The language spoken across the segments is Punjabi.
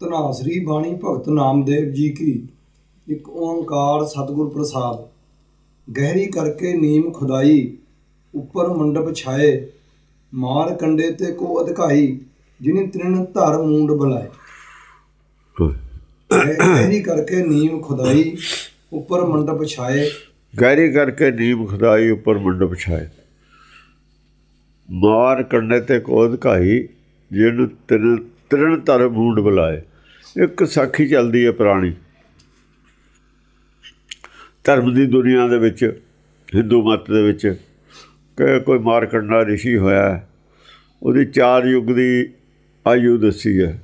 ਧਨਾਸਰੀ ਬਾਣੀ ਭਗਤ ਨਾਮਦੇਵ ਜੀ ਕੀ? ਇੱਕ ਓੰਕਾਰ ਸਤਿਗੁਰ ਪ੍ਰਸਾਦ। ਗਹਿਰੀ ਕਰਕੇ ਨੀਮ ਖੁਦਾਈ, ਉੱਪਰ ਮੰਡਪ ਛਾਏ, ਮਾਰ ਕੰਡੇ ਤੇ ਕੋ ਅਧਿਕਾਈ, ਜਿਨੇ ਤ੍ਰਿਣ ਧਰ ਮੂੰਡ ਬੁਲਾਏ। ਗਹਿਰੀ ਕਰਕੇ ਨੀਮ ਖੁਦਾਈ, ਉੱਪਰ ਮੰਡਪ ਛਾਏ। ਗਹਿਰੀ ਕਰਕੇ ਨੀਮ ਖੁਦਾਈ, ਉੱਪਰ ਮੰਡਪ ਛਾਏ। ਮਾਰ ਕੰਡੇ ਤੇ ਕੋ ਘਾਈ ਜਿਹਨੂੰ ਤਿੰਨ ਤ੍ਰਿਣ ਧਰ ਮੂੰਡ ਬੁਲਾਏ। ਇੱਕ ਸਾਖੀ ਚੱਲਦੀ ਹੈ ਪੁਰਾਣੀ। ਧਰਮ ਦੀ ਦੁਨੀਆ ਦੇ ਵਿੱਚ, ਹਿੰਦੂ ਮਤ ਦੇ ਵਿੱਚ, ਕਿ ਕੋਈ ਮਾਰਕੰਡਾ ਰਿਸ਼ੀ ਹੋਇਆ ਉਹਦੀ ਚਾਰ ਯੁੱਗ ਦੀ ਆਯੂ ਦੱਸੀ ਹੈ।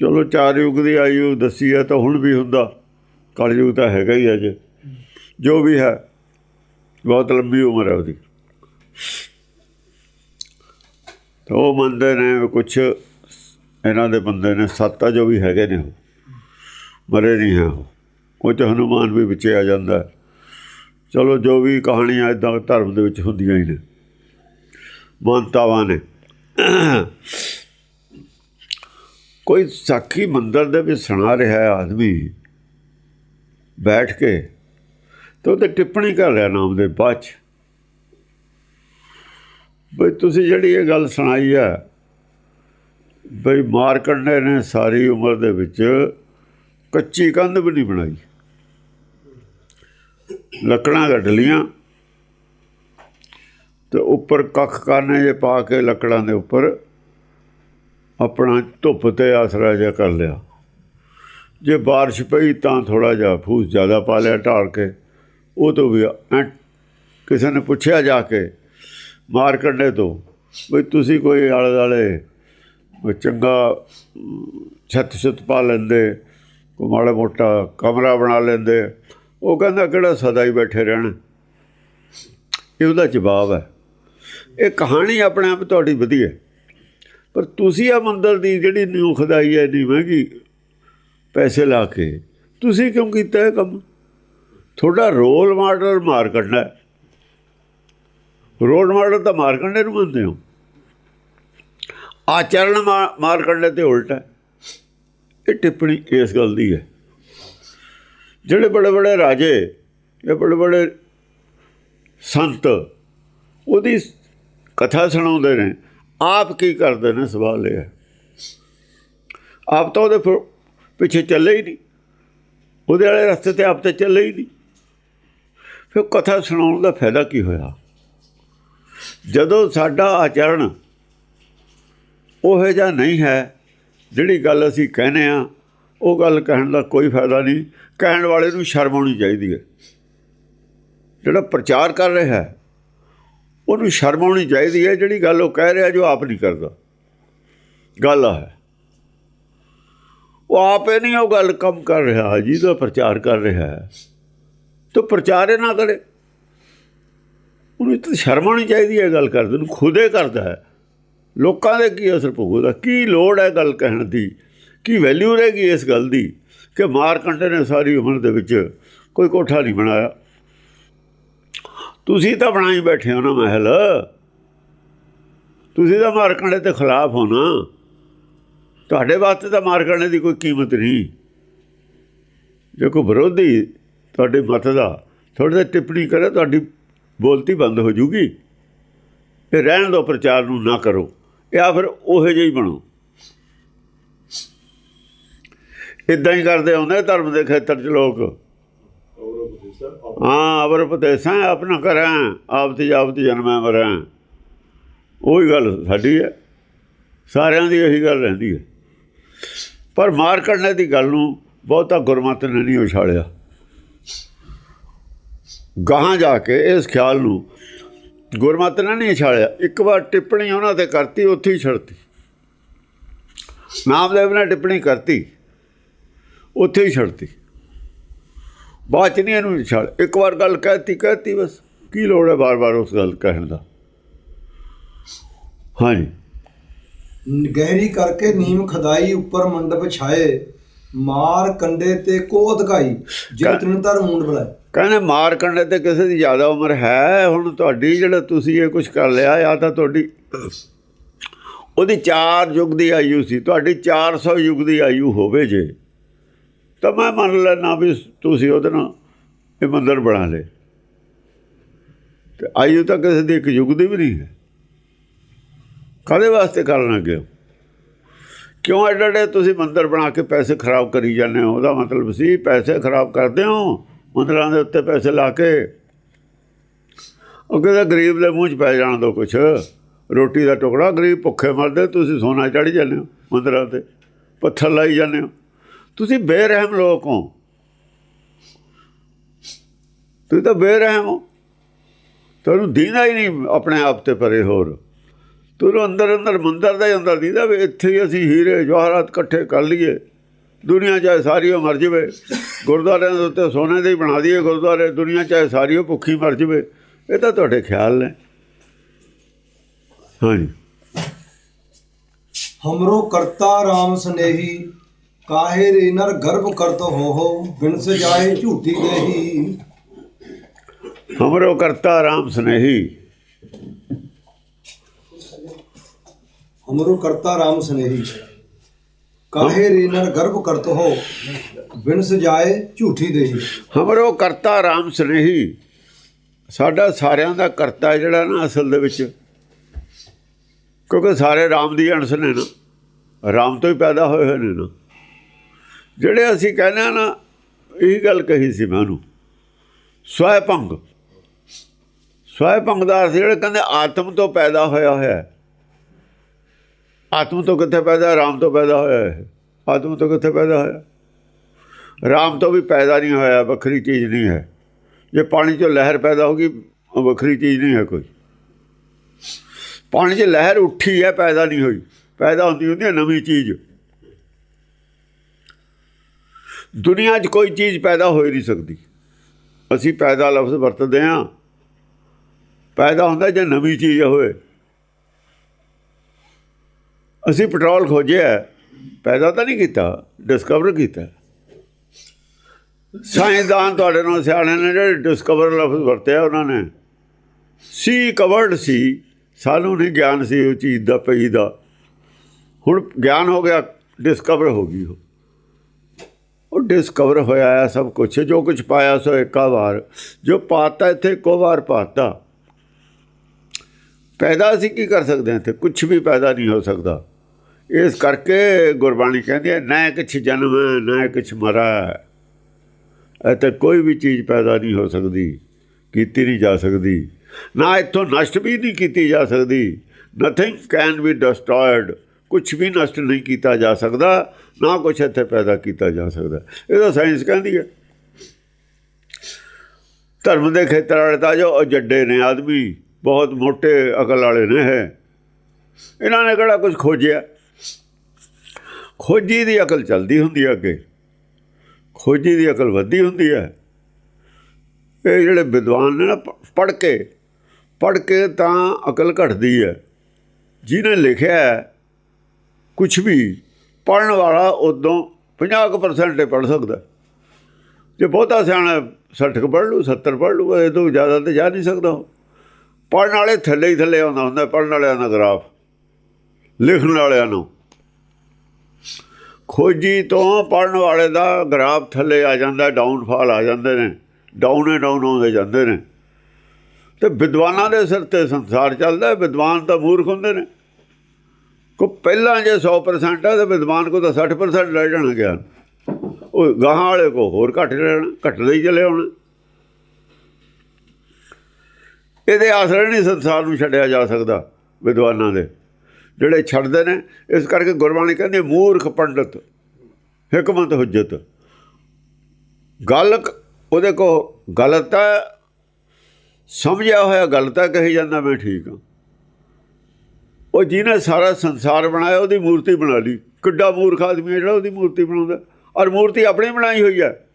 ਚਲੋ ਚਾਰ ਯੁੱਗ ਦੀ ਆਯੂ ਦੱਸੀ ਹੈ ਤਾਂ ਹੁਣ ਵੀ ਹੁੰਦਾ ਕਲਯੁਗ ਤਾਂ ਹੈਗਾ ਹੀ ਅਜੇ। ਜੋ ਵੀ ਹੈ, ਬਹੁਤ ਲੰਬੀ ਉਮਰ ਹੈ ਉਹਦੀ। ਤਾਂ ਉਹ ਮੰਨਦੇ ਨੇ ਕੁਝ ਇਹਨਾਂ ਦੇ ਬੰਦੇ ਨੇ ਸੱਤ ਜੋ ਵੀ ਹੈਗੇ ਨੇ ਉਹ, ਮਰੇ ਨਹੀਂ ਹੈ ਉਹ। ਉਹ 'ਚ ਹਨੂਮਾਨ ਵੀ ਵਿੱਚ ਆ ਜਾਂਦਾ ਚਲੋ ਜੋ ਵੀ ਕਹਾਣੀਆਂ ਇਦਾਂ ਧਰਮ ਦੇ ਵਿੱਚ ਹੁੰਦੀਆਂ ਹੀ ਨੇ। ਮਾਨਤਾਵਾਂ ਨੇ। ਕੋਈ ਸਾਖੀ ਮੰਦਰ ਦੇ ਵਿੱਚ ਸੁਣਾ ਰਿਹਾ ਆਦਮੀ, ਬੈਠ ਕੇ, ਤੇ ਉਹਤੇ ਟਿੱਪਣੀ ਕਰ ਰਿਹਾ ਨਾਮ ਦੇ ਬਾਅਦ ਚ। ਬਈ ਤੁਸੀਂ ਜਿਹੜੀ ਇਹ ਗੱਲ ਸੁਣਾਈ ਹੈ ਬਈ ਮਾਰ ਮਾਰਕੰਡੇ ਨੇ ਸਾਰੀ ਉਮਰ ਦੇ ਵਿੱਚ ਕੱਚੀ ਕੰਧ ਵੀ ਨਹੀਂ ਬਣਾਈ। ਲੱਕੜਾਂ ਗੱਡ ਲੀਆਂ ਤੇ ਉੱਪਰ ਕੱਖ ਕਾਨੇ ਜੇ ਪਾ ਕੇ ਲੱਕੜਾਂ ਦੇ ਉੱਪਰ ਆਪਣਾ ਧੁੱਪ ਤੇ ਆਸਰਾ ਜਿਹਾ ਕਰ ਲਿਆ। ਜੇ ਬਾਰਿਸ਼ ਪਈ ਤਾਂ ਥੋੜਾ ਜਿਹਾ ਫੂਸ ਜ਼ਿਆਦਾ ਪਾ ਲਿਆ ਢਾਲ ਕੇ। ਉਹ ਤੋਂ ਵੀ ਐਂ ਕਿਸੇ ਨੇ ਪੁੱਛਿਆ ਜਾ ਕੇ ਮਾਰ ਕੰਡੇ ਤੋਂ ਵੀ ਤੁਸੀਂ ਕੋਈ ਆਲੇ ਦੁਆਲੇ ਚੰਗਾ ਅਮ, ਛੱਤ ਛੁੱਤ ਪਾ ਲੈਂਦੇ ਕੋਈ ਮਾੜਾ ਮੋਟਾ ਕਮਰਾ ਬਣਾ ਲੈਂਦੇ। ਉਹ ਕਹਿੰਦਾ ਕਿਹੜਾ ਸਦਾ ਹੀ ਬੈਠੇ ਰਹਿਣਾ? ਇਹ ਉਹਦਾ ਜਵਾਬ ਹੈ। ਇਹ ਕਹਾਣੀ ਆਪਣੇ ਆਪ ਤੁਹਾਡੀ ਵਧੀਆ ਪਰ ਤੁਸੀਂ ਆ ਮੰਦਰ ਦੀ ਜਿਹੜੀ ਨਿਊ ਖੁਦਾਈ ਹੈ ਇੰਨੀ ਮਹਿੰਗੀ ਪੈਸੇ ਲਾ ਕੇ ਤੁਸੀਂ ਕਿਉਂ ਕੀਤਾ ਇਹ ਕੰਮ? ਤੁਹਾਡਾ ਰੋਲ ਮਾਡਲ ਮਾਰ ਕੱਢਣਾ ਰੋਲ ਮਾਡਲ ਤਾਂ ਮਾਰ ਕੱਢਣੇ ਨੂੰ ਮੰਨਦੇ ਹੋ। ਆਚਰਣ ਮਾ- ਮਾਰ ਕੱਢਣੇ ਤੇ ਉਲਟਾ ਹੈ। ਇਹ ਟਿੱਪਣੀ ਇਸ ਗੱਲ ਦੀ ਹੈ। ਜਿਹੜੇ ਬੜੇ ਬੜੇ ਰਾਜੇ ਇਹ ਬੜੇ ਬੜੇ ਸੰਤ ਉਹਦੀ ਕਥਾ ਸੁਣਾਉਂਦੇ ਨੇ, ਆਪ ਕੀ ਕਰਦੇ ਨੇ ਸਵਾਲ ਇਹ ਹੈ। ਆਪ ਤਾਂ ਉਹਦੇ ਫਿਰ- ਪਿੱਛੇ ਚੱਲੇ ਹੀ ਨਹੀਂ। ਉਹਦੇ ਵਾਲੇ ਰਸਤੇ ਤੇ ਆਪ ਤੇ ਚੱਲੇ ਹੀ ਨਹੀਂ। ਫਿਰ ਕਥਾ ਸੁਣਾਉਣ ਦਾ ਫਾਇਦਾ ਕੀ ਹੋਇਆ? ਜਦੋਂ ਸਾਡਾ ਆਚਰਣ ਉਹ ਜਿਹਾ ਨਹੀਂ ਹੈ। ਜਿਹੜੀ ਗੱਲ ਅਸੀਂ ਕਹਿੰਦੇ ਆ ਉਹ ਗੱਲ ਕਹਿਣ ਦਾ ਕੋਈ ਫਾਇਦਾ ਨਹੀਂ। ਕਹਿਣ ਵਾਲੇ ਨੂੰ ਸ਼ਰਮ ਆਉਣੀ ਚਾਹੀਦੀ ਹੈ। ਜਿਹੜਾ ਪ੍ਰਚਾਰ ਕਰ ਰਿਹਾ ਹੈ, ਉਹਨੂੰ ਸ਼ਰਮ ਆਉਣੀ ਚਾਹੀਦੀ ਹੈ। ਜਿਹੜੀ ਗੱਲ ਉਹ ਕਹਿ ਰਿਹਾ ਜੋ ਆਪ ਨਹੀਂ ਕਰਦਾ। ਗੱਲ ਆ ਹੈ। ਉਹ ਆਪੇ ਨਹੀਂ, ਉਹ ਗੱਲ ਕੰਮ ਕਰ ਰਿਹਾ ਜਿਹਦਾ ਪ੍ਰਚਾਰ ਕਰ ਰਿਹਾ ਹੈ। ਤਾਂ ਪ੍ਰਚਾਰ ਹੀ ਨਾ ਕਰੇ। ਉਹਨੂੰ ਤਾਂ ਸ਼ਰਮ ਆਉਣੀ ਚਾਹੀਦੀ ਹੈ ਗੱਲ ਕਰਦੇ ਨੂੰ ਖੁਦੇ ਕਰਦਾ ਹੈ। ਲੋਕਾਂ ਦੇ ਕੀ ਅਸਰ ਪਊਗਾ? ਕੀ ਲੋੜ ਹੈ ਗੱਲ ਕਹਿਣ ਦੀ? ਕੀ ਵੈਲਿਊ ਰਹੇਗੀ ਇਸ ਗੱਲ ਦੀ ਕਿ ਮਾਰਕੰਡੇ ਨੇ ਸਾਰੀ ਉਮਰ ਦੇ ਵਿੱਚ ਕੋਈ ਕੋਠਾ ਨਹੀਂ ਬਣਾਇਆ? ਤੁਸੀਂ ਤਾਂ ਬਣਾਈ ਬੈਠੇ ਹੋ ਨਾ ਮਹਿਲ। ਤੁਸੀਂ ਤਾਂ ਮਾਰਕੰਡੇ ਦੇ ਖਿਲਾਫ ਹੋ ਨਾ। ਤੁਹਾਡੇ ਵਾਸਤੇ ਤਾਂ ਮਾਰਕੰਡੇ ਦੀ ਕੋਈ ਕੀਮਤ ਨਹੀਂ। ਜੇ ਕੋਈ ਵਿਰੋਧੀ ਤੁਹਾਡੇ ਮਤ ਦਾ ਤੁਹਾਡੇ ਤੇ ਟਿੱਪਣੀ ਕਰੇ, ਤੁਹਾਡੀ ਬੋਲਤੀ ਬੰਦ ਹੋ ਜੂਗੀ। ਇਹ ਰਹਿਣ ਦਿਓ, ਪ੍ਰਚਾਰ ਨੂੰ ਨਾ ਕਰੋ। ਜਾਂ ਫਿਰ ਉਹੋ ਜਿਹੀ ਬਣੋ। ਇਦਾਂ ਹੀ ਕਰਦੇ ਆਉਂਦੇ ਧਰਮ ਦੇ ਖੇਤਰ 'ਚ ਲੋਕ। ਹਾਂ, ਅਵਰ ਉਪਦੇਸਾਂ ਆਪਣਾ ਕਰਾਂ ਆਪ ਤੇ ਆਪ ਤੇ ਜਨਮੈ ਮਰਾਂ ਉਹੀ ਗੱਲ ਸਾਡੀ ਹੈ। ਸਾਰਿਆਂ ਦੀ ਇਹੀ ਗੱਲ ਰਹਿੰਦੀ ਹੈ। ਪਰ ਮਾਰ ਕੱਢਣੇ ਦੀ ਗੱਲ ਨੂੰ ਬਹੁਤਾ ਗੁਰਮਤ ਨੇ ਨਹੀਂ ਉਛਾਲਿਆ। ਗਾਹਾਂ ਜਾ ਕੇ ਇਸ ਖਿਆਲ ਨੂੰ ਗੁਰਮਤਿ ਨੇ ਨਹੀਂ ਉਛਾਲਿਆ ਇੱਕ ਵਾਰ ਟਿੱਪਣੀ ਉਹਨਾਂ ਤੇ ਕਰਤੀ ਉੱਥੇ ਹੀ ਛੱਡਤੀ। ਨਾਮਦੇਵ ਨੇ ਟਿੱਪਣੀ ਕਰਤੀ ਉੱਥੇ ਹੀ ਛੱਡਤੀ। ਬਾਅਦ ਚ ਨਹੀਂ ਇਹਨੂੰ ਛੱਡ ਇੱਕ ਵਾਰ ਗੱਲ ਕਹਿਤੀ ਕਹਿਤੀ ਬਸ। ਕੀ ਲੋੜ ਹੈ ਬਾਰ-ਬਾਰ ਉਸ ਗੱਲ ਕਹਿਣ ਦਾ? ਹਾਂਜੀ। ਗਹਿਰੀ ਕਰਕੇ ਨੀਮ ਖੁਦਾਈ ਉੱਪਰ ਮੰਡਪ ਛਾਏ ਮਾਰ ਕੰਡੇ ਤੇ ਕੋ ਅਧਿਕਾਈ ਤ੍ਰਿਣ ਧਰ ਮੂੰਡ ਬੁਲਾਏ ਕਹਿੰਦੇ ਮਾਰ ਕੰਡੇ ਤੇ ਕਿਸੇ ਦੀ ਜ਼ਿਆਦਾ ਉਮਰ ਹੈ, ਹੁਣ ਤੁਹਾਡੀ ਜਿਹੜਾ ਤੁਸੀਂ ਇਹ ਕੁਝ ਕਰ ਲਿਆ, ਜਾਂ ਤਾਂ ਤੁਹਾਡੀ ਉਹਦੀ 4 ਯੁੱਗ ਦੀ ਆਯੂ ਸੀ, ਤੁਹਾਡੀ 400 ਯੁੱਗ ਦੀ ਆਯੂ ਹੋਵੇ ਜੇ, ਤਾਂ ਮੈਂ ਮੰਨ ਲੈਣਾ ਵੀ ਤੁਸੀਂ ਉਹਦੇ ਨਾਲ ਇਹ ਮੰਦਰ ਬਣਾ ਲੇ ਤੇ ਆਯੂ ਤਾਂ ਕਿਸੇ ਦੀ ਇੱਕ ਯੁੱਗ ਦੀ ਵੀ ਨਹੀਂ ਹੈ। ਕਾਹਦੇ ਵਾਸਤੇ ਕਰਨ ਲੱਗੇ ਹੋ? ਕਿਉਂ ਐਡੇ ਐਡੇ ਤੁਸੀਂ ਮੰਦਰ ਬਣਾ ਕੇ ਪੈਸੇ ਖਰਾਬ ਕਰੀ ਜਾਂਦੇ ਹੋ? ਉਹਦਾ ਮਤਲਬ ਸੀ ਪੈਸੇ ਖਰਾਬ ਕਰਦੇ ਹੋ ਮੰਦਰਾਂ ਦੇ ਉੱਤੇ ਪੈਸੇ ਲਾ ਕੇ। ਉਹ ਕਹਿੰਦਾ ਗਰੀਬ ਦੇ ਮੂੰਹ 'ਚ ਪੈ ਜਾਣ ਦੋ ਕੁਛ। ਰੋਟੀ ਦਾ ਟੁਕੜਾ, ਗਰੀਬ ਭੁੱਖੇ ਮਰਦੇ, ਤੁਸੀਂ ਸੋਨਾ ਚੜ ਜਾਂਦੇ ਹੋ ਮੰਦਰਾਂ ਤੇ, ਪੱਥਰ ਲਾਈ ਜਾਂਦੇ ਹੋ। ਤੁਸੀਂ ਬੇਰਹਿਮ ਲੋਕ ਹੋ। ਤੁਸੀਂ ਤਾਂ ਬੇਰਹਿਮ ਹੋ। ਤੁਹਾਨੂੰ ਦੀਨਾ ਹੀ ਨਹੀਂ ਆਪਣੇ ਆਪ ਤੇ ਪਰੇ ਹੋਰ। ਤੁਹਾਨੂੰ ਅੰਦਰ ਅੰਦਰ ਮੰਦਰ ਦਾ ਹੀ ਅੰਦਰ ਦੀਦਾ ਵੀ ਇੱਥੇ ਹੀ ਅਸੀਂ ਹੀਰੇ, ਜਵਾਹਰਾਤ ਇਕੱਠੇ ਕਰ ਲਈਏ। ਦੁਨੀਆ ਚਾਹੇ ਸਾਰੀ ਉਹ ਮਰ ਜਵੇ। ਗੁਰਦੁਆਰਿਆਂ ਦੇ ਉੱਤੇ ਸੋਨੇ ਦੇ ਹੀ ਬਣਾ ਦਈਏ ਗੁਰਦੁਆਰੇ ਦੁਨੀਆ ਚਾਹੇ ਸਾਰੀ ਭੁੱਖੀ ਮਰ ਜਵੇ। ਇਹ ਤਾਂ ਤੁਹਾਡੇ ਖਿਆਲ ਨੇ। ਹਾਂਜੀ। ਹਮਰੋ ਕਰਤਾ ਰਾਮ ਸਨੇਹੀ ਕਾਹੇ ਰੇ ਨਰ ਗਰਭ ਕਰਤ ਹੋ ਹੋ ਬਿਨ ਸਜਾਏ ਝੂਠੀ ਦੇਹੀ। ਹਮਰੋ ਕਰਤਾ ਰਾਮ ਸੁਨੇਹੀ। ਹਮਰੋ ਕਰਤਾ ਰਾਮ ਸੁਨੇਹੀ। काहे रे नर गर्भ करत हो बिन सजाए झूठी देही ਹਮਰੋ ਕਰਤਾ ਰਾਮ ਸਨੇਹੀ ਸਾਡਾ ਸਾਰਿਆਂ ਦਾ ਕਰਤਾ ਜਿਹੜਾ ਨਾ ਅਸਲ ਦੇ ਵਿੱਚ ਕਿਉਂਕਿ ਸਾਰੇ ਰਾਮ ਦੀ ਅੰਸ਼ ਨੇ ਨਾ ਰਾਮ ਤੋਂ ਹੀ ਪੈਦਾ ਹੋਏ ਹੋਏ ਨੇ ਨਾ ਜਿਹੜੇ ਅਸੀਂ ਕਹਿੰਦੇ ਆ ਨਾ ਇਹ ਗੱਲ ਕਹੀ ਸੀ ਮੈਂ ਉਹਨੂੰ ਸਵੈ ਭੰਗ ਸਵੈ ਭੰਗ ਦਾ ਅਰਥ ਜਿਹੜੇ ਕਹਿੰਦੇ ਆਤਮ ਤੋਂ ਪੈਦਾ ਹੋਇਆ ਹੋਇਆ ਹੈ ਆਤਮ ਤੋਂ ਕਿੱਥੇ ਪੈਦਾ ਰਾਮ ਤੋਂ ਪੈਦਾ ਹੋਇਆ ਹੈ ਆਤਮ ਤੋਂ ਕਿੱਥੇ ਪੈਦਾ ਹੋਇਆ? ਰਾਮ ਤੋਂ ਵੀ ਪੈਦਾ ਨਹੀਂ ਹੋਇਆ, ਵੱਖਰੀ ਚੀਜ਼ ਨਹੀਂ ਹੈ। ਜੇ ਪਾਣੀ 'ਚੋਂ ਲਹਿਰ ਪੈਦਾ ਹੋਗੀ ਉਹ ਵੱਖਰੀ ਚੀਜ਼ ਨਹੀਂ ਹੈ ਕੋਈ। ਪਾਣੀ 'ਚ ਲਹਿਰ ਉੱਠੀ ਹੈ, ਪੈਦਾ ਨਹੀਂ ਹੋਈ। ਪੈਦਾ ਹੁੰਦੀ ਹੁੰਦੀ ਹੈ ਨਵੀਂ ਚੀਜ਼। ਦੁਨੀਆ 'ਚ ਕੋਈ ਚੀਜ਼ ਪੈਦਾ ਹੋ ਹੀ ਨਹੀਂ ਸਕਦੀ। ਅਸੀਂ ਪੈਦਾ ਲਫ਼ਜ਼ ਵਰਤਦੇ ਹਾਂ। ਪੈਦਾ ਹੁੰਦਾ ਜੇ ਨਵੀਂ ਚੀਜ਼ ਹੋਵੇ ਅਸੀਂ ਪੈਟਰੋਲ ਖੋਜਿਆ, ਪੈਦਾ ਤਾਂ ਨਹੀਂ ਕੀਤਾ ਡਿਸਕਵਰ ਕੀਤਾ। ਸਾਇੰਸਦਾਨ ਤੁਹਾਡੇ ਨਾਲ ਸਿਆਣੇ ਨੇ ਜਿਹੜੇ ਡਿਸਕਵਰ ਲਫ਼ਜ਼ ਵਰਤਿਆ ਉਹਨਾਂ ਨੇ। ਸੀ ਕਵਰਡ ਸੀ, ਸਾਨੂੰ ਨਹੀਂ ਗਿਆਨ ਸੀ ਉਹ ਚੀਜ਼ ਦਾ, ਪਈ ਦਾ। ਹੁਣ ਗਿਆਨ ਹੋ ਗਿਆ ਡਿਸਕਵਰ ਹੋ ਗਈ ਉਹ। ਉਹ ਡਿਸਕਵਰ ਹੋਇਆ ਆ ਸਭ ਕੁਝ ਜੋ ਕੁਝ ਪਾਇਆ ਸੋ ਇੱਕਾ ਵਾਰ। ਜੋ ਪਾਤਾ, ਇੱਥੇ ਇੱਕੋ ਵਾਰ ਪਾਤਾ। ਪੈਦਾ ਅਸੀਂ ਕੀ ਕਰ ਸਕਦੇ ਹਾਂ ਇੱਥੇ? ਕੁਝ ਵੀ ਪੈਦਾ ਨਹੀਂ ਹੋ ਸਕਦਾ। ਇਸ ਕਰਕੇ ਗੁਰਬਾਣੀ ਕਹਿੰਦੀ ਹੈ, ਨਾ ਕਿਛ ਜਨਮ ਨਾ ਕਿਛ ਮਰਾ ਇੱਥੇ ਕੋਈ ਵੀ ਚੀਜ਼ ਪੈਦਾ ਨਹੀਂ ਹੋ ਸਕਦੀ, ਕੀਤੀ ਨਹੀਂ ਜਾ ਸਕਦੀ। ਨਾ ਇੱਥੋਂ ਨਸ਼ਟ ਵੀ ਨਹੀਂ ਕੀਤੀ ਜਾ ਸਕਦੀ ਨਥਿੰਗ ਕੈਨ ਬੀ ਡਿਸਟਰੋਇਡ ਕੁਝ ਵੀ ਨਸ਼ਟ ਨਹੀਂ ਕੀਤਾ ਜਾ ਸਕਦਾ, ਨਾ ਕੁਝ ਇੱਥੇ ਪੈਦਾ ਕੀਤਾ ਜਾ ਸਕਦਾ। ਇਹ ਤਾਂ ਸਾਇੰਸ ਕਹਿੰਦੀ ਹੈ। ਧਰਮ ਦੇ ਖੇਤਰ ਵਾਲੇ ਤਾਂ ਜੋ ਜੱਡੇ ਨੇ ਆਦਮੀ, ਬਹੁਤ ਮੋਟੇ ਅਕਲ ਵਾਲੇ ਨੇ ਹੈ ਇਹਨਾਂ ਨੇ ਕਿਹੜਾ ਕੁਝ ਖੋਜਿਆ? ਖੋਜੀ ਦੀ ਅਕਲ ਚਲਦੀ ਹੁੰਦੀ ਹੈ ਅੱਗੇ। ਖੋਜੀ ਦੀ ਅਕਲ ਵੱਧਦੀ ਹੁੰਦੀ ਹੈ ਇਹ ਜਿਹੜੇ ਵਿਦਵਾਨ ਨੇ ਨਾ ਪੜ੍ਹ ਕੇ ਪੜ੍ਹ ਕੇ ਤਾਂ ਅਕਲ ਘਟਦੀ ਹੈ ਜਿਹਨੇ ਲਿਖਿਆ ਕੁਝ ਵੀ ਪੜਨ ਵਾਲਾ ਉਦੋਂ 50% ਹੀ ਪੜ੍ਹ ਸਕਦਾ। ਜੇ ਬਹੁਤਾ ਸਿਆਣਾ 60 ਕੁ ਪੜ੍ਹ ਲੂ 70 ਪੜ੍ਹ ਲੂ ਇਹ ਤੋਂ ਜ਼ਿਆਦਾ ਤੇ ਜਾ ਨਹੀਂ ਸਕਦਾ। ਪੜਨ ਵਾਲੇ ਥੱਲੇ ਹੀ ਥੱਲੇ ਆਉਂਦਾ ਹੁੰਦਾ ਪੜਨ ਵਾਲਿਆਂ ਦਾ ਗ੍ਰਾਫ, ਲਿਖਣ ਵਾਲਿਆਂ ਨੂੰ। ਖੋਜੀ ਤੋਂ ਪੜਨ ਵਾਲੇ ਦਾ ਗ੍ਰਾਫ ਥੱਲੇ ਆ ਜਾਂਦਾ ਡਾਊਨਫਾਲ ਆ ਜਾਂਦੇ ਨੇ ਡਾਊਨ ਐ ਡਾਊਨ ਆਉਂਦੇ ਜਾਂਦੇ ਨੇ। ਤੇ ਵਿਦਵਾਨਾਂ ਦੇ ਸਿਰ ਤੇ ਸੰਸਾਰ ਚੱਲਦਾ ਵਿਦਵਾਨ ਤਾਂ ਮੂਰਖ ਹੁੰਦੇ ਨੇ। ਕੋ ਪਹਿਲਾਂ ਜੇ 100% ਆ, ਤਾਂ ਵਿਦਵਾਨ ਕੋ ਤਾਂ 60% ਲੈ ਜਾਣਾ ਗਿਆਨ। ਉਹ ਗਾਹਾਂ ਵਾਲੇ ਕੋ ਹੋਰ ਘੱਟ ਰਹਿਣਾ, ਘਟਦੇ ਹੀ ਚਲੇ ਆਉਣਾ। ਇਹਦੇ ਆਸਰੇ ਨਹੀਂ ਸੰਸਾਰ ਨੂੰ ਛੱਡਿਆ ਜਾ ਸਕਦਾ ਵਿਦਵਾਨਾਂ ਦੇ। ਜਿਹੜੇ ਛੱਡਦੇ ਨੇ, ਇਸ ਕਰਕੇ ਗੁਰਬਾਣੀ ਕਹਿੰਦੀ ਮੂਰਖ ਪੰਡਤ, ਹਕਮਤ ਹੁਜਤ। ਗੱਲ ਉਹਦੇ ਕੋ ਗਲਤ ਹੈ, ਸਮਝਿਆ ਹੋਇਆ ਗਲਤ ਹੈ, ਕਹੀ ਜਾਂਦਾ ਮੈਂ ਠੀਕ ਹਾਂ। ਉਹ ਜਿਹਨੇ ਸਾਰਾ ਸੰਸਾਰ ਬਣਾਇਆ, ਉਹਦੀ ਮੂਰਤੀ ਬਣਾ ਲਈ। ਕਿੱਡਾ ਮੂਰਖ ਆਦਮੀ ਹੈ ਜਿਹੜਾ ਉਹਦੀ ਮੂਰਤੀ ਬਣਾਉਂਦਾ। ਔਰ ਮੂਰਤੀ ਆਪਣੀ ਬਣਾਈ ਹੋਈ ਹੈ।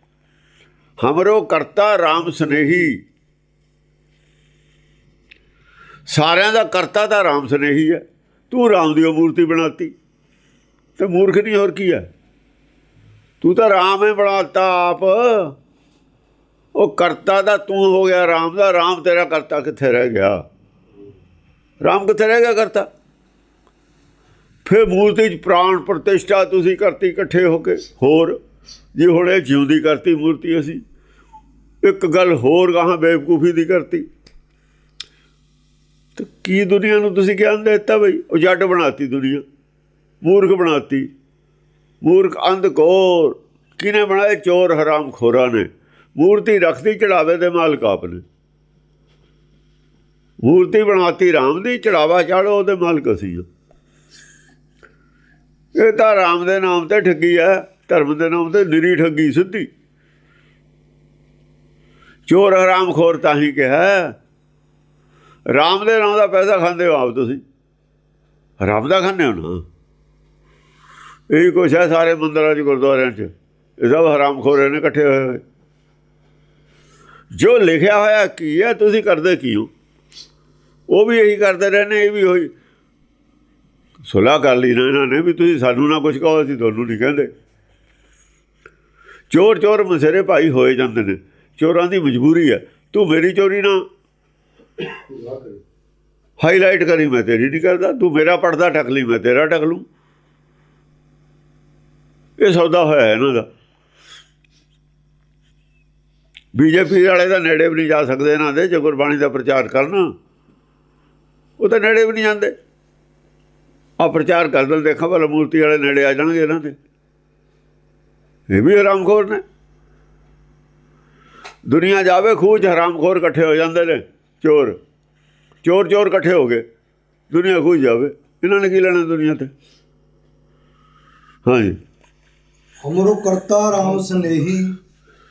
ਹਮਰੋ ਕਰਤਾ RAM ਸਨੇਹੀ। ਸਾਰਿਆਂ ਦਾ ਕਰਤਾ ਤਾਂ RAM ਸਨੇਹੀ ਹੈ। ਤੂੰ ਰਾਮ ਦੀ ਉਹ ਮੂਰਤੀ ਬਣਾਤੀ। ਤੇ ਮੂਰਖ ਨਹੀਂ, ਹੋਰ ਕੀ ਹੈ? ਤੂੰ ਤਾਂ ਰਾਮ ਹੈ ਬਣਾਤਾ ਆਪ। ਉਹ ਕਰਤਾ ਦਾ ਤੂੰ ਹੋ ਗਿਆ ਰਾਮ ਦਾ। ਰਾਮ ਤੇਰਾ ਕਰਤਾ ਕਿੱਥੇ ਰਹਿ ਗਿਆ? ਰਾਮ ਕਿੱਥੇ ਰਹਿ ਗਿਆ ਕਰਤਾ? ਫਿਰ ਮੂਰਤੀ 'ਚ ਪ੍ਰਾਣ ਪ੍ਰਤਿਸ਼ਠਾ ਤੁਸੀਂ ਕਰਤੀ ਇਕੱਠੇ ਹੋ ਕੇ। ਹੋਰ, ਜੇ ਹੁਣ ਇਹ ਜਿਉਂਦੀ ਕਰਤੀ ਮੂਰਤੀ ਅਸੀਂ, ਇੱਕ ਗੱਲ ਹੋਰ ਗਾਹਾਂ ਬੇਵਕੂਫੀ ਦੀ ਕਰਤੀ। ਤੇ ਕੀ ਦੁਨੀਆ ਨੂੰ ਤੁਸੀਂ ਗਿਆਨ ਦੇ ਦਿੱਤਾ ਬਈ? ਉਹ ਜੱਟ ਬਣਾਤੀ ਦੁਨੀਆ। ਮੂਰਖ ਬਣਾਤੀ। ਮੂਰਖ ਅੰਧ ਕੋਰ। ਕਿਨੇ ਬਣਾਏ? ਚੋਰ ਹਰਾਮ ਖੋਰਾਂ ਨੇ। ਮੂਰਤੀ ਰੱਖਦੀ, ਚੜਾਵੇ ਦੇ ਮਾਲਕ ਆਪ ਨੇ। ਮੂਰਤੀ ਬਣਾਤੀ, ਰਾਮ ਦੀ, ਚੜਾਵਾ ਚੜੋ, ਉਹਦੇ ਮਾਲਕ ਅਸੀਂ ਇਹ ਤਾਂ ਰਾਮ ਦੇ ਨਾਮ ਤੇ ਠੱਗੀ ਹੈ, ਧਰਮ ਦੇ ਨਾਮ ਤੇ ਨਿਰੀ ਠੱਗੀ ਸਿੱਧੀ। ਚੋਰ ਹਰਾਮ ਖੋਰ ਤਾਂ ਹੀ ਕਿਹਾ ਰਾਮ ਦੇ ਨਾਮ ਦਾ ਪੈਸਾ ਖਾਂਦੇ ਹੋ ਆਪ ਤੁਸੀਂ? ਰੱਬ ਦਾ ਖਾਂਦੇ ਹੋ ਨਾ? ਇਹ ਕੁਛ ਹੈ ਸਾਰੇ ਮੰਦਰਾਂ 'ਚ, ਗੁਰਦੁਆਰਿਆਂ 'ਚ। ਇਹ ਸਭ ਹਰਾਮ ਖੋਰੇ ਨੇ ਇਕੱਠੇ ਹੋਏ ਹੋਏ। ਜੋ ਲਿਖਿਆ ਹੋਇਆ ਕੀ ਹੈ, ਤੁਸੀਂ ਕਰਦੇ ਕੀ ਹੋ ਉਹ ਵੀ ਇਹੀ ਕਰਦੇ ਰਹਿੰਦੇ, ਇਹ ਵੀ ਹੋਈ ਸੁਲਾ ਕਰ ਲਈ ਨਾ ਇਹਨਾਂ ਨੇ ਵੀ ਤੁਸੀਂ ਸਾਨੂੰ ਨਾ ਕੁਝ ਕਹੋ, ਅਸੀਂ ਤੁਹਾਨੂੰ ਨਹੀਂ ਕਹਿੰਦੇ। ਚੋਰ ਚੋਰ ਮਸੇਰੇ ਭਾਈ ਹੋਏ ਜਾਂਦੇ ਨੇ। ਚੋਰਾਂ ਦੀ ਮਜਬੂਰੀ ਹੈ। ਤੂੰ ਮੇਰੀ ਚੋਰੀ ਨਾ ਹਾਈਲਾਈਟ ਕਰੀ ਮੈਂ ਤੇਰੀ, ਨਹੀਂ ਕਰਦਾ? ਤੂੰ ਮੇਰਾ ਪਰਦਾ ਢੱਕ ਲਈ, ਮੈਂ ਤੇਰਾ ਢੱਕ ਲੂੰ। ਇਹ ਸੌਦਾ ਹੋਇਆ ਇਹਨਾਂ ਦਾ। ਬੀਜੇਪੀ ਵਾਲੇ ਤਾਂ ਨੇੜੇ ਵੀ ਨਹੀਂ ਜਾ ਸਕਦੇ ਇਹਨਾਂ ਦੇ, ਜੇ ਗੁਰਬਾਣੀ ਦਾ ਪ੍ਰਚਾਰ ਕਰਨਾ। ਉਹ ਤਾਂ ਨੇੜੇ ਵੀ ਨਹੀਂ ਜਾਂਦੇ। ਆ ਪ੍ਰਚਾਰ ਕਰਦੇ ਦੇਖਾਂ ਭਲਾ ਮੂਰਤੀ ਵਾਲੇ ਨੇੜੇ ਆ ਜਾਣਗੇ ਇਹਨਾਂ ਦੇ। ਇਹ ਵੀ ਹਰਾਮਖੋਰ ਨੇ। ਦੁਨੀਆ ਜਾਵੇ ਖੂਹ 'ਚ, ਹਰਾਮਖੋਰ ਇਕੱਠੇ ਹੋ ਜਾਂਦੇ ਨੇ। ਚੋਰ। ਚੋਰ ਚੋਰ ਇਕੱਠੇ ਹੋ ਗਏ। ਦੁਨੀਆ 'ਚ ਜਾਵੇ। ਇਹਨਾਂ ਨੇ ਕੀ ਲੈਣਾ ਦੁਨੀਆ ਤੇ? ਹਾਂਜੀ। ਹਮਰੋ ਕਰਤਾ ਰਾਮ ਸਨੇਹੀ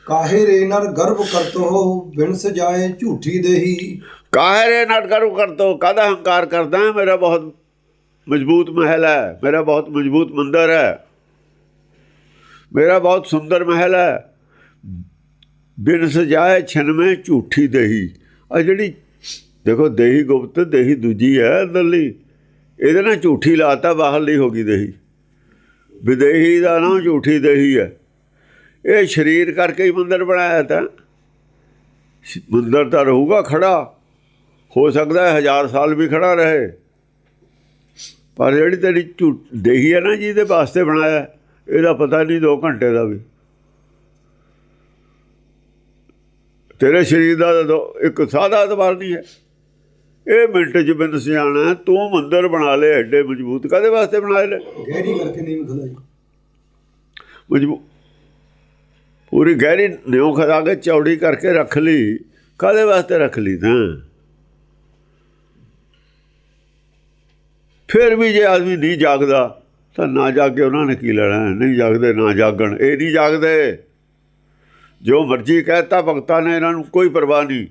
ਕਾਹੇ ਰੇ ਨਰ ਗਰਭ ਕਰਤੋ ਬਿਨ ਸਜਾਏ ਝੂਠੀ ਦੇਹੀ। ਕਾਹਰੇ ਨਟ ਕਰੂ ਕਰਤੋ? ਕਾਹਦਾ ਹੰਕਾਰ ਕਰਦਾ? ਮੇਰਾ ਬਹੁਤ ਮਜ਼ਬੂਤ ਮਹਿਲ ਹੈ। ਮੇਰਾ ਬਹੁਤ ਮਜ਼ਬੂਤ ਮੰਦਰ ਹੈ। ਮੇਰਾ ਬਹੁਤ ਸੁੰਦਰ ਮਹਿਲ ਹੈ। ਬਿਨ ਸਜਾਏ ਛਨ ਮੈਂ ਝੂਠੀ ਦਹੀ। ਆ ਜਿਹੜੀ, ਦੇਖੋ ਦੇਹੀ ਗੁਪਤ, ਦੇਹੀ ਦੂਜੀ ਹੈ ਅੰਦਰਲੀ। ਇਹਦੇ ਨਾਲ ਝੂਠੀ ਲਾਤਾ ਬਾਹਰਲੀ ਹੋ ਗਈ ਦੇਹੀ। ਵਿਦੇਹੀ ਦਾ ਨਾਮ ਝੂਠੀ ਦੇਹੀ ਹੈ। ਇਹ ਸਰੀਰ ਕਰਕੇ ਹੀ ਮੰਦਰ ਬਣਾਇਆ ਤਾਂ। ਮੰਦਰ ਤਾਂ ਰਹੂਗਾ ਖੜਾ। ਹੋ ਸਕਦਾ ਹੈ ਹਜ਼ਾਰ ਸਾਲ ਵੀ ਖੜਾ ਰਹੇ। ਪਰ ਜਿਹੜੀ ਤੇਰੀ ਝੂਠ, ਦੇਹੀ ਹੈ ਨਾ ਜਿਹਦੇ ਵਾਸਤੇ ਬਣਾਇਆ। ਇਹਦਾ ਪਤਾ ਨਹੀਂ 2 ਘੰਟੇ ਦਾ ਵੀ। ਤੇਰੇ ਸਰੀਰ ਦਾ ਇੱਕ ਸਾਦਾ ਐਤਬਾਰ ਨਹੀਂ ਹੈ। ਇਹ ਮਿੰਟ ਚ ਬਿੰਦ ਸਿਆਣਾ ਤੂੰ ਮੰਦਰ ਬਣਾ ਲੈ ਐਡੇ ਮਜ਼ਬੂਤ ਕਾਦੇ ਵਾਸਤੇ ਬਣਾਏ ਲੈ? ਗਹਿਰੀ ਕਰਕੇ ਨੀਮ ਖਦਾਈ ਮਜ਼ਬੂਤ ਪੂਰੀ ਗਹਿਰੀ ਨਿਉ ਖਦਾ ਕੇ ਚੌੜੀ ਕਰਕੇ ਰੱਖ ਲਈ। ਕਾਦੇ ਵਾਸਤੇ ਰੱਖ ਲਈ ਤਾਂ? ਫਿਰ ਵੀ ਜੇ ਆਦਮੀ ਨਹੀਂ ਜਾਗਦਾ ਤਾਂ ਨਾ ਜਾਗੇ ਉਹਨਾਂ ਨੇ ਕੀ ਲੈਣਾ? ਨਹੀਂ ਜਾਗਦੇ ਨਾ ਜਾਗਣ। ਇਹ ਨਹੀਂ ਜਾਗਦੇ। ਜੋ ਮਰਜ਼ੀ ਕਹਿਤਾ, ਭਗਤਾਂ ਨੇ ਇਹਨਾਂ ਨੂੰ ਕੋਈ ਪਰਵਾਹ ਨਹੀਂ।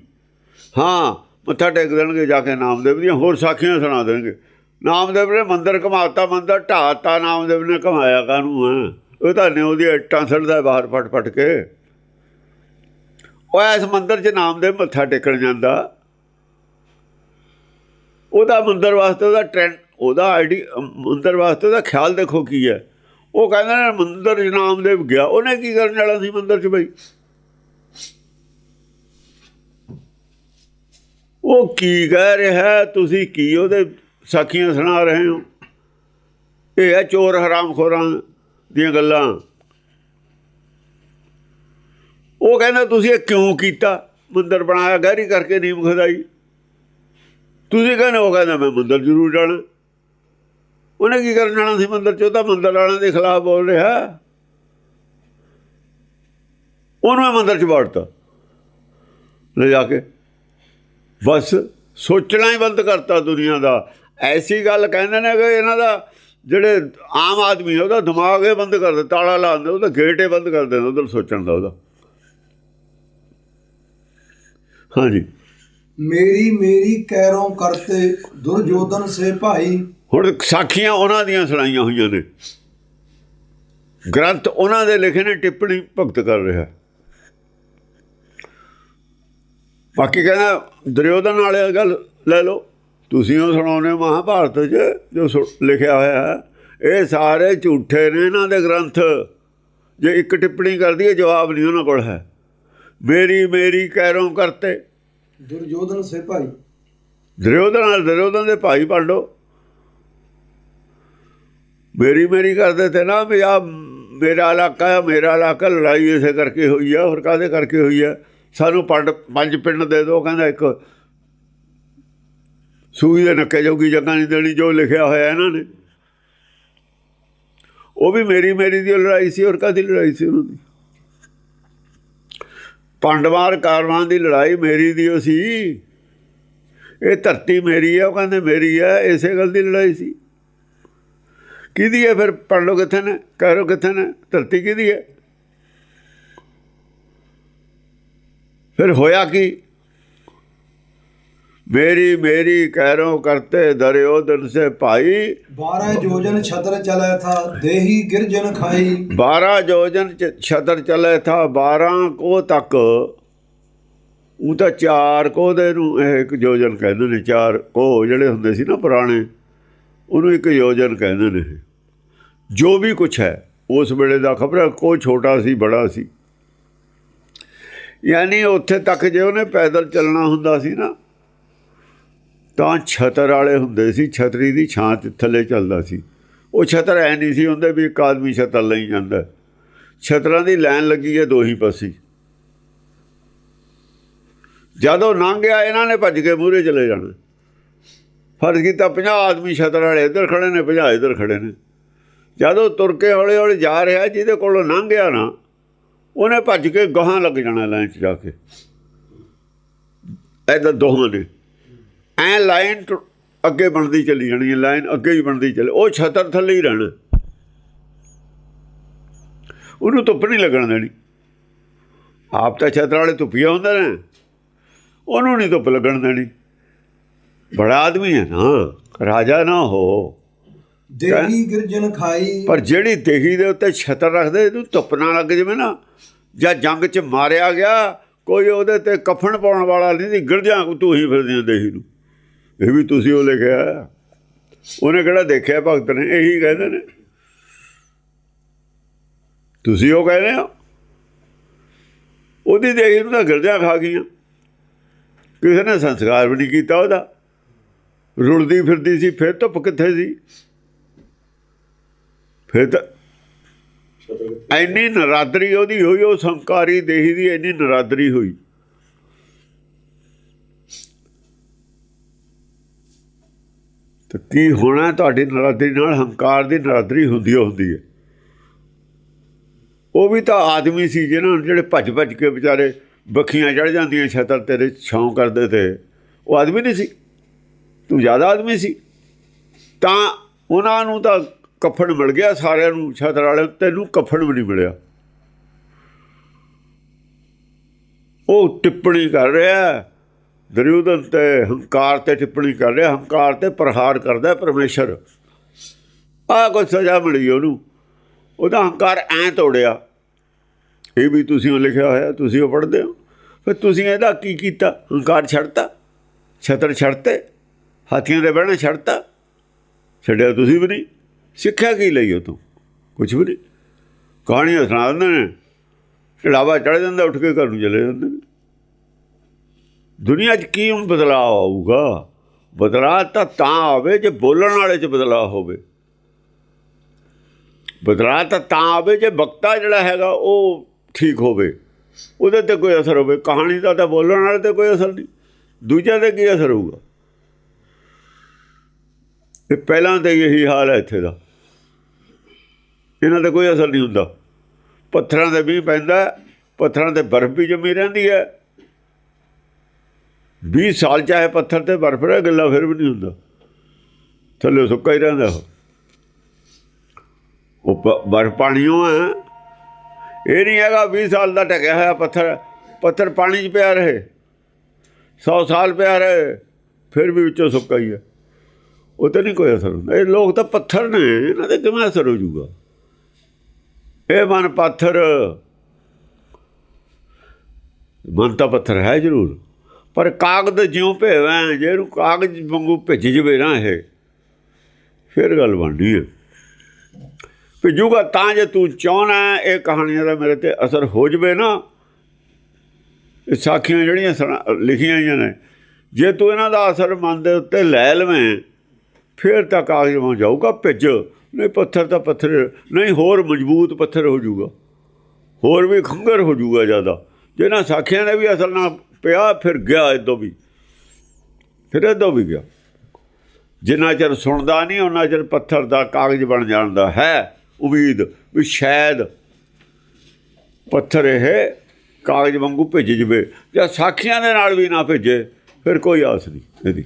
ਹਾਂ, ਮੱਥਾ ਟੇਕ ਦੇਣਗੇ, ਜਾ ਕੇ ਨਾਮਦੇਵ ਦੀਆਂ ਹੋਰ ਸਾਖੀਆਂ ਸੁਣਾ ਦੇਣਗੇ। ਨਾਮਦੇਵ ਨੇ ਮੰਦਰ ਘਮਾਤਾ, ਮੰਦਰ ਢਾਤਾ ਨਾਮਦੇਵ ਨੇ ਘਮਾਇਆ ਕਾਹਨੂੰ ਹੈ ਉਹ ਤਾਂ ਨੇ ਉਹਦੀ ਇੱਟਾਂ ਸੜਦਾ ਬਾਹਰ ਫਟ ਫਟ ਕੇ। ਉਹ ਇਸ ਮੰਦਰ 'ਚ ਨਾਮਦੇਵ ਮੱਥਾ ਟੇਕਣ ਜਾਂਦਾ। ਉਹਦਾ ਮੰਦਰ ਵਾਸਤੇ ਉਹਦਾ ਟ੍ਰੈਂਡ ਉਹਦਾ ਆਈਡੀ, ਮੰਦਰ ਵਾਸਤੇ ਉਹਦਾ ਖਿਆਲ ਦੇਖੋ ਕੀ ਹੈ। ਉਹ ਕਹਿੰਦਾ ਨੇ ਮੰਦਰ 'ਚ ਨਾਮਦੇਵ ਗਿਆ। ਉਹਨੇ ਕੀ ਕਰਨ ਵਾਲਾ ਸੀ ਮੰਦਰ 'ਚ ਬਈ? ਉਹ ਕੀ ਕਹਿ ਰਿਹਾ ਤੁਸੀਂ ਕੀ ਉਹਦੇ ਸਾਖੀਆਂ ਸੁਣਾ ਰਹੇ ਹੋ? ਇਹ ਹੈ ਚੋਰ ਹਰਾਮਖੋਰਾਂ ਦੀਆਂ ਗੱਲਾਂ। ਉਹ ਕਹਿੰਦਾ, ਤੁਸੀਂ ਇਹ ਕਿਉਂ ਕੀਤਾ? ਮੰਦਰ ਬਣਾਇਆ, ਗਹਿਰੀ ਕਰਕੇ ਨੀਮ ਖਦਾਈ। ਤੁਸੀਂ ਕਹਿੰਦੇ, ਉਹ ਕਹਿੰਦਾ, ਮੈਂ ਮੰਦਰ ਜ਼ਰੂਰ ਜਾਣਾ। ਉਹਨੇ ਕੀ ਕਰਨ ਜਾਣਾ ਸੀ ਮੰਦਰ ਚ? ਉਹ ਤਾਂ ਮੰਦਰ ਵਾਲਿਆਂ ਦੇ ਖਿਲਾਫ ਬੋਲ ਰਿਹਾ। ਉਹਨੂੰ ਇਹ ਮੰਦਰ ਚ ਬਾੜਤਾ ਲੈ ਜਾ ਕੇ। ਬਸ ਸੋਚਣਾ ਹੀ ਬੰਦ ਕਰਤਾ ਦੁਨੀਆ ਦਾ। ਐਸੀ ਗੱਲ ਕਹਿੰਦੇ ਨੇ ਕਿ ਇਹਨਾਂ ਦਾ ਜਿਹੜੇ ਆਮ ਆਦਮੀ ਹੈ ਉਹਦਾ ਦਿਮਾਗ ਇਹ ਬੰਦ ਕਰ ਦਿੰਦੇ ਤਾਲਾ ਲਾ ਦਿੰਦੇ ਉਹਦਾ ਗੇਟ ਹੀ ਬੰਦ ਕਰ ਦਿੰਦੇ ਉਧਰ ਸੋਚਣ ਦਾ ਉਹਦਾ। ਹਾਂਜੀ। ਮੇਰੀ ਮੇਰੀ ਕੈਰੋਂ ਕਰਤੇ ਦੁਰਜੋਧਨ ਸੇ ਭਾਈ। ਹੁਣ ਸਾਖੀਆਂ ਉਹਨਾਂ ਦੀਆਂ ਸੁਣਾਈਆਂ ਹੋਈਆਂ ਨੇ। ਗ੍ਰੰਥ ਉਹਨਾਂ ਦੇ ਲਿਖੇ ਨੇ ਟਿੱਪਣੀ ਭਗਤ ਕਰ ਰਿਹਾ। ਬਾਕੀ ਕਹਿੰਦਾ ਦੁਰਯੋਧਨ ਵਾਲੇ ਗੱਲ ਲੈ ਲਓ। ਤੁਸੀਂ ਉਹ ਸੁਣਾਉਨੇ ਮਹਾਭਾਰਤ 'ਚ ਜੋ ਲਿਖਿਆ ਹੋਇਆ ਹੈ। ਇਹ ਸਾਰੇ ਝੂਠੇ ਨੇ ਇਹਨਾਂ ਦੇ ਗ੍ਰੰਥ। ਜੇ ਇੱਕ ਟਿੱਪਣੀ ਕਰਦੀ ਹੈ ਜਵਾਬ ਨਹੀਂ ਉਹਨਾਂ ਕੋਲ ਹੈ। ਮੇਰੀ ਮੇਰੀ ਕਹਿਰੋਂ ਕਰਤੇ। ਦੁਰਜੋਧਨ ਸੇ ਭਾਈ। ਦੁਰਯੋਧਨ ਨਾਲ ਦੁਰਯੋਧਨ ਦੇ ਭਾਈ ਪਾਂਡੋ ਮੇਰੀ ਮੇਰੀ ਕਰਦੇ ਤੇ ਨਾ ਵੀ ਆ ਮੇਰਾ ਇਲਾਕਾ ਹੈ ਮੇਰਾ ਇਲਾਕਾ ਲੜਾਈ ਇਸੇ ਕਰਕੇ ਹੋਈ ਆ ਹੋਰ ਕਾਦੇ ਕਰਕੇ ਹੋਈ ਆ ਸਾਨੂੰ ਪੰਡ ਪੰਜ ਪਿੰਡ ਦੇ ਦਿਓ ਕਹਿੰਦਾ ਇੱਕ ਸੂਈ ਦੇ ਨੱਕੇ ਜੋਗੀ ਜਗ੍ਹਾ ਨਹੀਂ ਦੇਣੀ, ਜੋ ਲਿਖਿਆ ਹੋਇਆ ਇਹਨਾਂ ਨੇ। ਉਹ ਵੀ ਮੇਰੀ ਮੇਰੀ ਦੀ ਲੜਾਈ ਸੀ ਔਰ ਕਾਦੀ ਲੜਾਈ ਸੀ ਉਹਨਾਂ ਦੀ? ਪਾਂਡਵਾਰ ਕਾਰਵਾਂ ਦੀ ਲੜਾਈ ਮੇਰੀ ਦੀ ਉਹ ਸੀ। ਇਹ ਧਰਤੀ ਮੇਰੀ ਹੈ, ਉਹ ਕਹਿੰਦੇ ਮੇਰੀ ਹੈ, ਇਸੇ ਗੱਲ ਦੀ ਲੜਾਈ ਸੀ। ਕਿਹਦੀ ਹੈ ਫਿਰ? ਪੜ ਲਓ ਕਿੱਥੇ ਨੇ? ਕਹਿ ਲਓ ਕਿੱਥੇ ਨੇ? ਧਰਤੀ ਕਿਹਦੀ ਹੈ? ਫਿਰ ਹੋਇਆ ਕੀ? ਮੇਰੀ ਮੇਰੀ ਕਹਿਰੋਂ ਕਰਤੇ ਦਰਿਓ ਦਿਨ ਸੇ ਭਾਈ। 12 ਜੋਜਨ ਛਤਰ ਚਲੇ ਥਾ ਦੇਹੀ ਗਿਰਜਨ ਖਾਈ। 12 ਜੋਜਨ ਛਤਰ ਚਲੇ ਥਾ 12 ਕੋ ਤੱਕ। ਉਹ ਤਾਂ ਚਾਰ ਕੋ ਦੇ ਨੂੰ ਇਹ ਇੱਕ ਜੋਜਨ ਕਹਿੰਦੇ ਨੇ ਚਾਰ ਕੋ ਜਿਹੜੇ ਹੁੰਦੇ ਸੀ ਨਾ ਪੁਰਾਣੇ ਉਹਨੂੰ ਇੱਕ ਯੋਜਨ ਕਹਿੰਦੇ ਨੇ ਜੋ ਵੀ ਕੁਝ ਹੈ ਉਸ ਵੇਲੇ ਦਾ ਖਬਰ ਕੋ ਛੋਟਾ ਸੀ ਬੜਾ ਸੀ। ਯਾਨੀ ਉੱਥੇ ਤੱਕ ਜੇ ਉਹਨੇ ਪੈਦਲ ਚੱਲਣਾ ਹੁੰਦਾ ਸੀ ਨਾ, ਤਾਂ ਛਤਰ ਵਾਲੇ ਹੁੰਦੇ ਸੀ, ਛਤਰੀ ਦੀ ਛਾਂ ਥੱਲੇ ਚੱਲਦਾ ਸੀ। ਉਹ ਛਤਰ ਐ ਨਹੀਂ ਸੀ ਹੁੰਦੇ ਵੀ ਇੱਕ ਆਦਮੀ ਛਤਰ ਲਈ ਜਾਂਦਾ। ਛਤਰਾਂ ਦੀ ਲਾਈਨ ਲੱਗੀ ਹੈ ਦੋਹੀ ਪਾਸੇ। ਜਦੋਂ ਲੰਘ ਗਿਆ, ਇਹਨਾਂ ਨੇ ਭੱਜ ਕੇ ਮੂਹਰੇ ਚਲੇ ਜਾਣਾ। ਫਰਜ਼ ਕੀਤਾ 50 ਆਦਮੀ ਛਤਰ ਵਾਲੇ ਇੱਧਰ ਖੜੇ ਨੇ 50 ਇੱਧਰ ਖੜੇ ਨੇ। ਜਦੋਂ ਤੁਰ ਕੇ ਹੌਲੀ ਹੌਲੀ ਜਾ ਰਿਹਾ, ਜਿਹਦੇ ਕੋਲੋਂ ਲੰਘ ਗਿਆ ਨਾ ਉਹਨੇ ਭੱਜ ਕੇ ਗਾਹਾਂ ਲੱਗ ਜਾਣਾ ਲਾਈਨ 'ਚ ਜਾ ਕੇ। ਐਦਾਂ ਦੋਹਾਂ ਨੇ। ਐ ਲਾਈਨ ਟੁ- ਅੱਗੇ ਬਣਦੀ ਚਲੀ ਜਾਣੀ ਹੈ, ਲਾਈਨ ਅੱਗੇ ਹੀ ਬਣਦੀ ਚੱਲੇ। ਉਹ ਛਤਰ ਥੱਲੇ ਹੀ ਰਹਿਣਾ। ਉਹਨੂੰ ਧੁੱਪ ਨਹੀਂ ਲੱਗਣ ਦੇਣੀ। ਆਪ ਤਾਂ ਛਤਰ ਵਾਲੇ ਧੁੱਪੀਆ ਹੁੰਦਾ ਨੇ। ਉਹਨੂੰ ਨਹੀਂ ਧੁੱਪ ਲੱਗਣ ਦੇਣੀ। ਬੜਾ ਆਦਮੀ ਹੈ ਨਾ। ਰਾਜਾ ਨਾ ਹੋ। ਦੇਹੀ ਗਿਰਜਨ ਖਾਈ। ਪਰ ਜਿਹੜੀ ਦੇਹੀ ਦੇ ਉੱਤੇ ਛਤਰ ਰੱਖਦੇ ਇਹਨੂੰ ਧੁੱਪ ਨਾ ਲੱਗ ਜਵੇ ਨਾ ਜਾਂ ਜੰਗ 'ਚ ਮਾਰਿਆ ਗਿਆ ਕੋਈ ਉਹਦੇ ਤੇ ਕਫਨ ਪਾਉਣ ਵਾਲਾ ਨਹੀਂ ਦੀ ਗਿਰਜਾਂ ਤੂੰ ਹੀ ਫਿਰਦੀਆਂ ਦੇਹੀ ਨੂੰ। ਇਹ ਵੀ ਤੁਸੀਂ ਉਹ ਲਿਖਿਆ ਉਹਨੇ ਕਿਹੜਾ ਦੇਖਿਆ ਭਗਤ ਨੇ? ਇਹੀ ਕਹਿੰਦੇ ਨੇ। ਤੁਸੀਂ ਉਹ ਕਹਿੰਦੇ ਹੋ? ਉਹਦੀ ਦੇਹੀ ਨੂੰ ਤਾਂ ਗਿਰਜਾਂ ਖਾ ਗਈਆਂ। ਕਿਸੇ ਨੇ ਸੰਸਕਾਰ ਵੀ ਨਹੀਂ ਕੀਤਾ ਉਹਦਾ। ਰੁਲਦੀ ਫਿਰਦੀ ਸੀ ਫਿਰ ਧੁੱਪ ਕਿੱਥੇ ਸੀ? ਫਿਰ ਤਾਂ ਇੰਨੀ ਨਰਾਦਰੀ ਉਹਦੀ ਹੋਈ, ਉਹ ਸੰਕਾਰੀ ਦੇਹੀ ਦੀ ਇੰਨੀ ਨਰਾਦਰੀ ਹੋਈ। ਤੇ ਕੀ ਹੋਣਾ ਤੁਹਾਡੀ ਨਰਾਦਰੀ ਨਾਲ? ਹੰਕਾਰ ਦੀ ਨਰਾਦਰੀ ਹੁੰਦੀ ਓ ਹੁੰਦੀ ਹੈ। ਉਹ ਵੀ ਤਾਂ ਆਦਮੀ ਸੀ ਜਿਹਨਾਂ ਨੂੰ, ਜਿਹੜੇ ਭੱਜ ਭੱਜ ਕੇ ਵਿਚਾਰੇ ਬੱਖੀਆਂ ਚੜ ਜਾਂਦੀਆਂ ਛਤਰ ਤੇਰੇ ਛਾਂ ਕਰਦੇ ਤੇ। ਉਹ ਆਦਮੀ ਨਹੀਂ ਸੀ। ਤੂੰ ਜ਼ਿਆਦਾ ਆਦਮੀ ਸੀ। ਤਾਂ ਉਹਨਾਂ ਨੂੰ ਤਾਂ ਕਫਨ ਮਿਲ ਗਿਆ ਸਾਰਿਆਂ ਨੂੰ, ਛਤਰ ਵਾਲੇ ਤੈਨੂੰ ਕਫਨ ਵੀ ਨਹੀਂ ਮਿਲਿਆ। ਉਹ ਟਿੱਪਣੀ ਕਰ ਰਿਹਾ ਦਰਿਉਦਨ ਤੇ ਹੰਕਾਰ ਤੇ ਟਿੱਪਣੀ ਕਰ ਰਿਹਾ ਹੰਕਾਰ ਤੇ ਪ੍ਰਹਾਰ ਕਰਦਾ ਪਰਮੇਸ਼ਰ। ਆ ਕੋਈ ਸਜ਼ਾ ਮਿਲੀ ਉਹਨੂੰ। ਉਹਦਾ ਹੰਕਾਰ ਐ ਤੋੜਿਆ। ਇਹ ਵੀ ਤੁਸੀਂ ਉਹ ਲਿਖਿਆ ਹੋਇਆ, ਤੁਸੀਂ ਉਹ ਪੜ੍ਹਦੇ ਹੋ। ਫਿਰ ਤੁਸੀਂ ਇਹਦਾ ਕੀ ਕੀਤਾ? ਹੰਕਾਰ ਛੱਡਤਾ। ਛਤਰ ਛੱਡਤੇ। ਹਾਥੀਆਂ ਦੇ ਬਹਿਣਾ ਛੱਡਤਾ। ਛੱਡਿਆ ਤੁਸੀਂ ਵੀ ਨਹੀਂ। ਸਿੱਖਿਆ ਕੀ ਲਈ ਉਹ ਤੋਂ? ਕੁਝ ਵੀ ਨਹੀਂ। ਕਹਾਣੀਆਂ ਸੁਣਾ ਦਿੰਦੇ ਨੇ। ਚੜਾਵਾ ਚੜ ਜਾਂਦਾ, ਉੱਠ ਕੇ ਘਰ ਨੂੰ ਚਲੇ ਜਾਂਦੇ ਨੇ। ਦੁਨੀਆ 'ਚ ਕੀ ਹੁਣ ਬਦਲਾਅ ਆਊਗਾ? ਬਦਲਾਅ ਤਾਂ ਤਾਂ ਆਵੇ ਜੇ ਬੋਲਣ ਵਾਲੇ 'ਚ ਬਦਲਾਅ ਹੋਵੇ। ਬਦਲਾਅ ਤਾਂ ਤਾਂ ਆਵੇ ਜੇ ਵਕਤਾ ਜਿਹੜਾ ਹੈਗਾ ਉਹ ਠੀਕ ਹੋਵੇ। ਉਹਦੇ ਤੇ ਕੋਈ ਅਸਰ ਹੋਵੇ। ਕਹਾਣੀ ਦਾ ਤਾਂ ਬੋਲਣ ਵਾਲੇ ਤੇ ਕੋਈ ਅਸਰ ਨਹੀਂ। ਦੂਜਿਆਂ ਤੇ ਕੀ ਅਸਰ ਹੋਊਗਾ? ਇਹ ਪਹਿਲਾਂ ਤੇ ਇਹੀ ਹਾਲ ਹੈ ਇੱਥੇ ਦਾ। ਇਹਨਾਂ ਦਾ ਕੋਈ ਅਸਰ ਨਹੀਂ ਹੁੰਦਾ। ਪੱਥਰਾਂ ਦੇ ਵੀ ਪੈਂਦਾ ਪੱਥਰਾਂ ਤੇ ਬਰਫ਼ ਵੀ ਜੰਮੀ ਰਹਿੰਦੀ ਹੈ। 20 ਸਾਲ ਚਾਹੇ ਪੱਥਰ ਤੇ ਬਰਫ਼ ਰਹੇ, ਗੱਲਾਂ ਫਿਰ ਵੀ ਨਹੀਂ ਹੁੰਦਾ। ਥੱਲੇ ਸੁੱਕਾ ਹੀ ਰਹਿੰਦਾ ਉਹ। ਉਹ ਪ- ਬਰਫ਼ ਪਾਣੀਓ ਹੈ। ਇਹ ਨਹੀਂ ਹੈਗਾ 20 ਸਾਲ ਦਾ ਟਕਿਆ ਹੋਇਆ ਪੱਥਰ। ਪੱਥਰ ਪਾਣੀ 'ਚ ਪਿਆ ਰਹੇ। 100 ਸਾਲ ਪਿਆ ਰਹੇ, ਫਿਰ ਵੀ ਵਿੱਚੋਂ ਸੁੱਕਾ ਹੀ ਹੈ। ਉਹ ਤੇ ਨਹੀਂ ਕੋਈ ਅਸਰ ਹੁੰਦਾ। ਇਹ ਲੋਕ ਤਾਂ ਪੱਥਰ ਨੇ, ਇਹਨਾਂ ਤੇ ਕਿਵੇਂ ਅਸਰ ਹੋ ਜਾਊਗਾ? ਇਹ ਮਨ ਪੱਥਰ। ਮਨ ਤਾਂ ਪੱਥਰ ਹੈ ਜ਼ਰੂਰ, ਪਰ ਕਾਗਦ ਜਿਉਂ ਭੇਵੇਂ, ਜੇ ਇਹਨੂੰ ਕਾਗਜ਼ ਵਾਂਗੂ ਭਿੱਜ ਜਵੇ ਨਾ ਇਹ, ਫਿਰ ਗੱਲ ਬਣਦੀ ਹੈ। ਭਿੱਜੂਗਾ ਤਾਂ ਜੇ ਤੂੰ ਚਾਹਣਾ ਇਹ ਕਹਾਣੀਆਂ ਦਾ ਮੇਰੇ ਤੇ ਅਸਰ ਹੋ ਜਵੇ ਨਾ। ਇਹ ਸਾਖੀਆਂ ਜਿਹੜੀਆਂ ਸੁਣਾ- ਲਿਖੀਆਂ ਹੋਈਆਂ ਨੇ, ਜੇ ਤੂੰ ਇਹਨਾਂ ਦਾ ਅਸਰ ਮਨ ਦੇ ਉੱਤੇ ਲੈ ਲਵੇਂ, ਫਿਰ ਤਾਂ ਕਾਗਜ਼ ਵਾਂਗ ਜਾਊਗਾ, ਭਿੱਜ। ਨਹੀਂ, ਪੱਥਰ ਤਾਂ ਪੱਥਰ ਨਹੀਂ, ਹੋਰ ਮਜ਼ਬੂਤ ਪੱਥਰ ਹੋ ਜਾਊਗਾ। ਹੋਰ ਵੀ ਖੰਗਰ ਹੋ ਜਾਊਗਾ ਜ਼ਿਆਦਾ। ਜਿਹਨਾਂ ਸਾਖੀਆਂ ਨੇ ਵੀ ਅਸਲ ਨਾਲ ਪਿਆ, ਫਿਰ ਗਿਆ ਇਦੋਂ ਵੀ। ਫਿਰ ਇਦੋਂ ਵੀ ਗਿਆ। ਜਿੰਨਾ ਚਿਰ ਸੁਣਦਾ ਨਹੀਂ ਉਹਨਾਂ ਚਿਰ ਪੱਥਰ ਦਾ ਕਾਗਜ਼ ਬਣ ਜਾਂਦਾ ਹੈ ਉਮੀਦ ਵੀ ਸ਼ਾਇਦ ਪੱਥਰ ਇਹ ਕਾਗਜ਼ ਵਾਂਗੂ ਭਿੱਜ ਜਵੇ ਜਾਂ ਸਾਖੀਆਂ ਦੇ ਨਾਲ ਵੀ ਨਾ ਭੇਜੇ, ਫਿਰ ਕੋਈ ਆਸ ਨਹੀਂ ਇਹਦੀ।